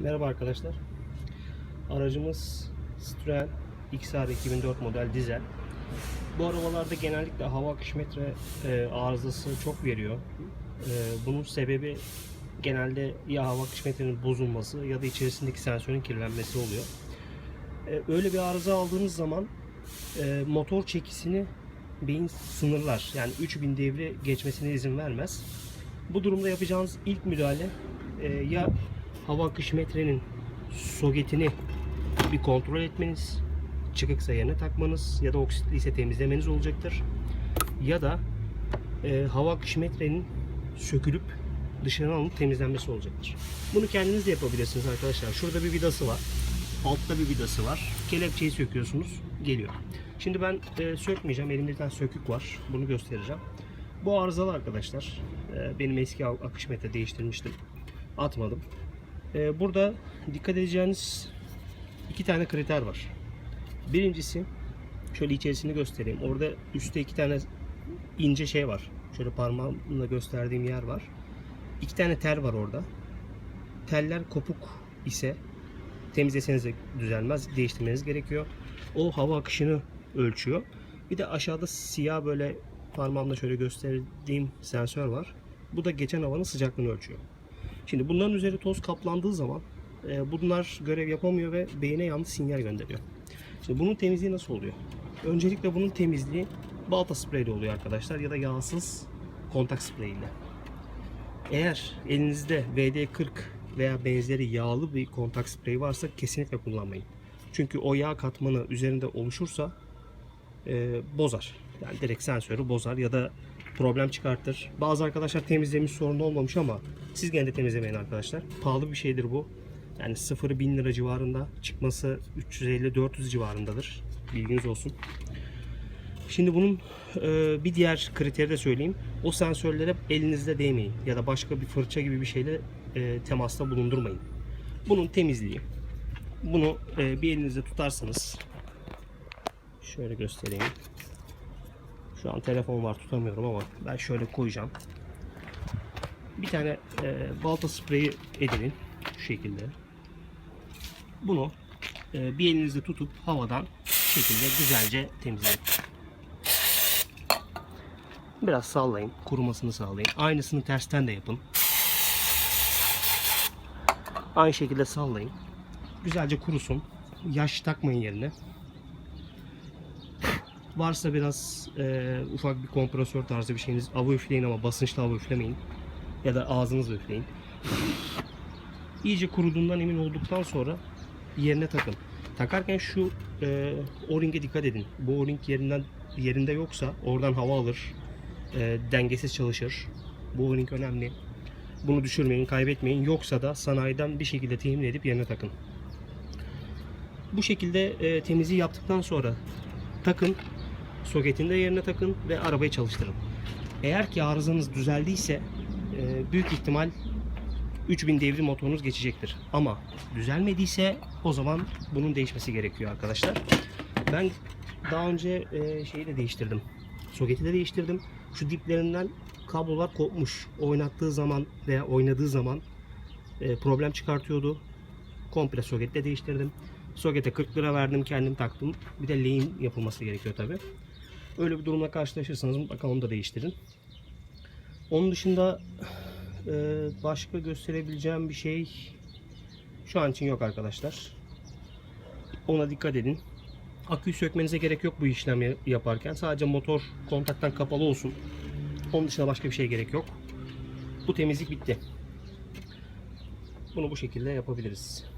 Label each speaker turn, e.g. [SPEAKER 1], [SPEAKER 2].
[SPEAKER 1] Merhaba arkadaşlar. Aracımız Citroen XR 2004 model dizel. Bu arabalarda genellikle hava akış metre e, arızası çok veriyor. E, bunun sebebi genelde ya hava akış metrenin bozulması ya da içerisindeki sensörün kirlenmesi oluyor. E, öyle bir arıza aldığınız zaman e, motor çekisini beyin sınırlar. Yani 3000 devre geçmesine izin vermez. Bu durumda yapacağınız ilk müdahale e, ya hava akış metrenin soketini bir kontrol etmeniz, çıkıksa yerine takmanız ya da oksitliyse temizlemeniz olacaktır. Ya da e, hava akış metrenin sökülüp dışarı alınıp temizlenmesi olacaktır. Bunu kendiniz de yapabilirsiniz arkadaşlar. Şurada bir vidası var. Altta bir vidası var. Kelepçeyi söküyorsunuz. Geliyor. Şimdi ben e, sökmeyeceğim. Elimde bir tane sökük var. Bunu göstereceğim. Bu arızalı arkadaşlar. E, benim eski akış metre değiştirmiştim. Atmadım. E, burada dikkat edeceğiniz iki tane kriter var. Birincisi şöyle içerisini göstereyim. Orada üstte iki tane ince şey var. Şöyle parmağımla gösterdiğim yer var. İki tane tel var orada. Teller kopuk ise temizleseniz de düzelmez. Değiştirmeniz gerekiyor. O hava akışını ölçüyor. Bir de aşağıda siyah böyle parmağımla şöyle gösterdiğim sensör var. Bu da geçen havanın sıcaklığını ölçüyor. Şimdi bunların üzeri toz kaplandığı zaman e, bunlar görev yapamıyor ve beyine yanlış sinyal gönderiyor. Şimdi bunun temizliği nasıl oluyor? Öncelikle bunun temizliği balta spreyle oluyor arkadaşlar ya da yağsız kontak spreyiyle. Eğer elinizde VD40 veya benzeri yağlı bir kontak sprey varsa kesinlikle kullanmayın. Çünkü o yağ katmanı üzerinde oluşursa e, bozar. Yani direkt sensörü bozar ya da problem çıkartır. Bazı arkadaşlar temizlemiş sorun olmamış ama siz gene temizlemeyin arkadaşlar. Pahalı bir şeydir bu. Yani sıfırı 1000 lira civarında çıkması 350-400 civarındadır. Bilginiz olsun. Şimdi bunun e, bir diğer kriteri de söyleyeyim. O sensörlere elinizde değmeyin ya da başka bir fırça gibi bir şeyle e, temasta bulundurmayın. Bunun temizliği. Bunu e, bir elinizde tutarsanız şöyle göstereyim. Şu an telefon var tutamıyorum ama ben şöyle koyacağım. Bir tane e, balta spreyi edinin şu şekilde. Bunu e, bir elinizde tutup havadan şu şekilde güzelce temizleyin. Biraz sallayın, kurumasını sağlayın. Aynısını tersten de yapın. Aynı şekilde sallayın. Güzelce kurusun. Yaş takmayın yerine. Varsa biraz e, ufak bir kompresör tarzı bir şeyiniz hava üfleyin ama basınçlı hava üflemeyin. Ya da ağzınızla üfleyin. İyice kuruduğundan emin olduktan sonra yerine takın. Takarken şu e, o-ringe dikkat edin. Bu o-ring yerinden yerinde yoksa oradan hava alır. E, dengesiz çalışır. Bu o-ring önemli. Bunu düşürmeyin, kaybetmeyin. Yoksa da sanayiden bir şekilde temin edip yerine takın. Bu şekilde e, temizliği yaptıktan sonra takın. Soketini de yerine takın ve arabayı çalıştırın. Eğer ki arızanız düzeldiyse e, büyük ihtimal 3000 devri motorunuz geçecektir. Ama düzelmediyse o zaman bunun değişmesi gerekiyor arkadaşlar. Ben daha önce e, şeyi de değiştirdim. Soketi de değiştirdim. Şu diplerinden kablolar kopmuş. Oynattığı zaman veya oynadığı zaman e, problem çıkartıyordu. Komple soketi de değiştirdim. Sokete 40 lira verdim kendim taktım. Bir de lehim yapılması gerekiyor tabi. Öyle bir durumla karşılaşırsanız mutlaka onu da değiştirin. Onun dışında e, başka gösterebileceğim bir şey şu an için yok arkadaşlar. Ona dikkat edin. Aküyü sökmenize gerek yok bu işlemi yaparken. Sadece motor kontaktan kapalı olsun. Onun dışında başka bir şey gerek yok. Bu temizlik bitti. Bunu bu şekilde yapabiliriz.